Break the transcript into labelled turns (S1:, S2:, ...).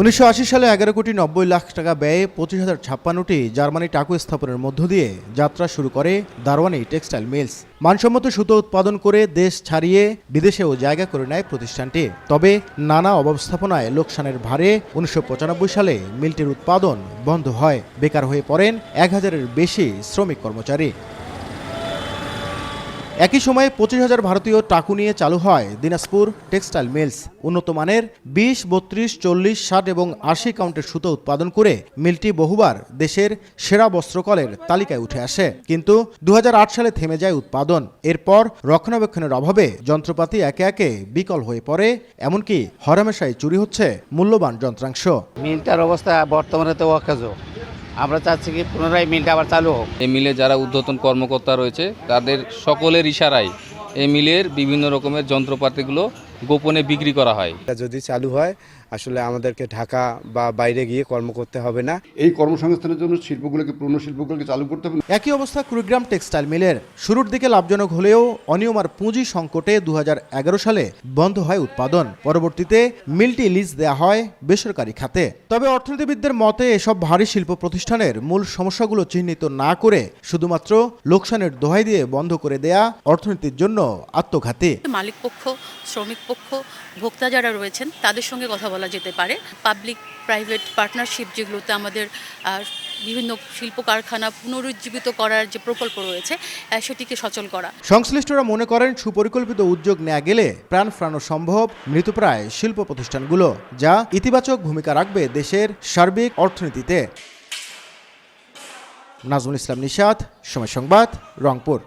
S1: উনিশশো আশি সালে এগারো কোটি নব্বই লাখ টাকা ব্যয়ে পঁচিশ হাজার ছাপ্পান্নটি জার্মানি টাকু স্থাপনের মধ্য দিয়ে যাত্রা শুরু করে দারওয়ানি টেক্সটাইল মিলস। মানসম্মত সুতো উৎপাদন করে দেশ ছাড়িয়ে বিদেশেও জায়গা করে নেয় প্রতিষ্ঠানটি। তবে নানা অবস্থাপনায় লোকসানের ভারে উনিশশো পঁচানব্বই সালে মিলটির উৎপাদন বন্ধ হয়। বেকার হয়ে পড়েন এক হাজারের বেশি শ্রমিক কর্মচারী। একই সময়ে পঁচিশ হাজার ভারতীয় টাকু নিয়ে চালু হয় দিনাজপুর টেক্সটাইল মিলস। উন্নত মানের বিশ, বত্রিশ, চল্লিশ, ষাট এবং আশি কাউন্টের সুতো উৎপাদন করে মিলটি বহুবার দেশের সেরা বস্ত্রকলের তালিকায় উঠে আসে। কিন্তু দু হাজার আট সালে থেমে যায় উৎপাদন। এরপর রক্ষণাবেক্ষণের অভাবে যন্ত্রপাতি একে একে বিকল হয়ে পড়ে, এমনকি হরামেশাই চুরি হচ্ছে মূল্যবান যন্ত্রাংশ।
S2: মিলটার অবস্থা বর্তমানে তো অকাজ। আমরা চাচ্ছি কি পুনরায় মিলটা আবার চালু হোক।
S3: এই মিলে যারা উদ্ধতন কর্মকর্তা রয়েছে, তাদের সকলের ইশারায় এই মিলের বিভিন্ন রকমের যন্ত্রপাতিগুলো গোপনে বিক্রি করা হয়।
S4: এটা যদি চালু হয় আসলে আমাদেরকে ঢাকা বা বাইরে গিয়ে কর্ম করতে হবে না।
S5: এই কর্মসংস্থানের জন্য শিল্পগুলোকে পুরনো শিল্পগুলোকে চালু করতে হবে
S1: একই অবস্থা কুড়িগ্রাম টেক্সটাইল মিলের। শুরুর দিকে লাভজনক হলেও অনিয়ম আর পুঁজি সংকটে দু হাজার এগারো সালে বন্ধ হয় উৎপাদন। পরবর্তীতে মিলটি লিজ দেওয়া হয় বেসরকারি খাতে। তবে অর্থনীতিবিদদের মতে এসব ভারী শিল্প প্রতিষ্ঠানের মূল সমস্যাগুলো চিহ্নিত না করে শুধুমাত্র লোকসানের দোহাই দিয়ে বন্ধ করে দেয়া অর্থনীতির জন্য আত্মঘাতী।
S6: মালিক পক্ষ শ্রমিক পক্ষ ভোক্তা যারা রয়েছেন, তাদের সঙ্গে কথা বলা যেতে পারে। পাবলিক প্রাইভেট পার্টনারশিপ যেগুলোতে আমাদের বিভিন্ন শিল্প কারখানা পুনরুজ্জীবিত করার যে প্রকল্প রয়েছে সেটিকে সচল করা।
S1: সংশ্লিষ্টরা মনে করেন, সুপরিকল্পিত উদ্যোগ নেওয়া গেলে প্রাণ ফেরানো সম্ভব। মৃতপ্রায় শিল্প প্রতিষ্ঠানগুলো, যা ইতিবাচক ভূমিকা রাখবে দেশের সার্বিক অর্থনীতিতে। নাজমুল ইসলাম নিশাত, সময় সংবাদ, রংপুর।